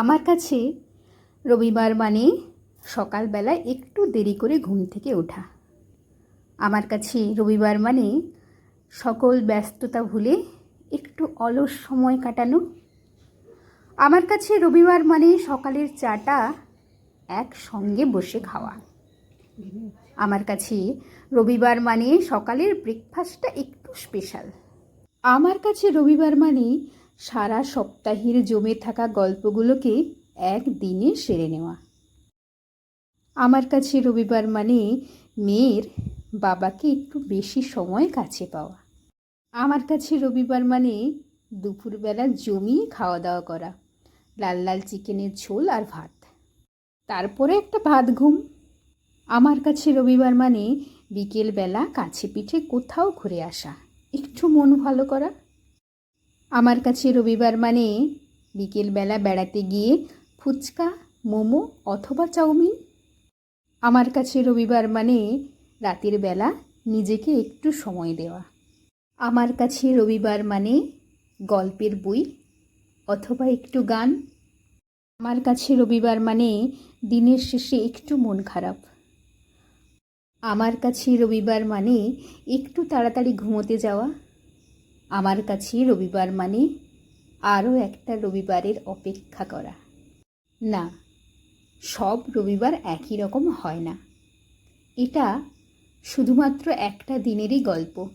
আমার কাছে রবিবার মানে সকালবেলা একটু দেরি করে ঘুম থেকে ওঠা। আমার কাছে রবিবার মানে সকল ব্যস্ততা ভুলে একটু অলস সময় কাটানো। আমার কাছে রবিবার মানে সকালের চাটা একসঙ্গে বসে খাওয়া। আমার কাছে রবিবার মানে সকালের ব্রেকফাস্টটা একটু স্পেশাল আমার কাছে রবিবার মানে সারা সপ্তাহের জমে থাকা গল্পগুলোকে একদিনে সেরে নেওয়া। আমার কাছে রবিবার মানে মেয়ের বাবাকে একটু বেশি সময় কাছে পাওয়া। আমার কাছে রবিবার মানে দুপুরবেলা জমিয়ে খাওয়া দাওয়া করা লাল লাল চিকেনের ঝোল আর ভাত। তারপরে একটা ভাত ঘুম। আমার কাছে রবিবার মানে বিকেলবেলা কাছে পিঠে কোথাও ঘুরে আসা, একটু মন ভালো করা। আমার কাছে রবিবার মানে বিকেলবেলা বেড়াতে গিয়ে ফুচকা, মোমো অথবা চাউমিন। আমার কাছে রবিবার মানে রাতের বেলা নিজেকে একটু সময় দেওয়া। আমার কাছে রবিবার মানে গল্পের বই অথবা একটু গান। আমার কাছে রবিবার মানে দিনের শেষে একটু মন খারাপ। আমার কাছে রবিবার মানে একটু তাড়াতাড়ি ঘুমোতে যাওয়া। আমার কাছে রবিবার মানে আরও একটা রবিবারের অপেক্ষা করা। না, সব রবিবার একই রকম হয় না। এটা শুধুমাত্র একটা দিনেরই গল্প।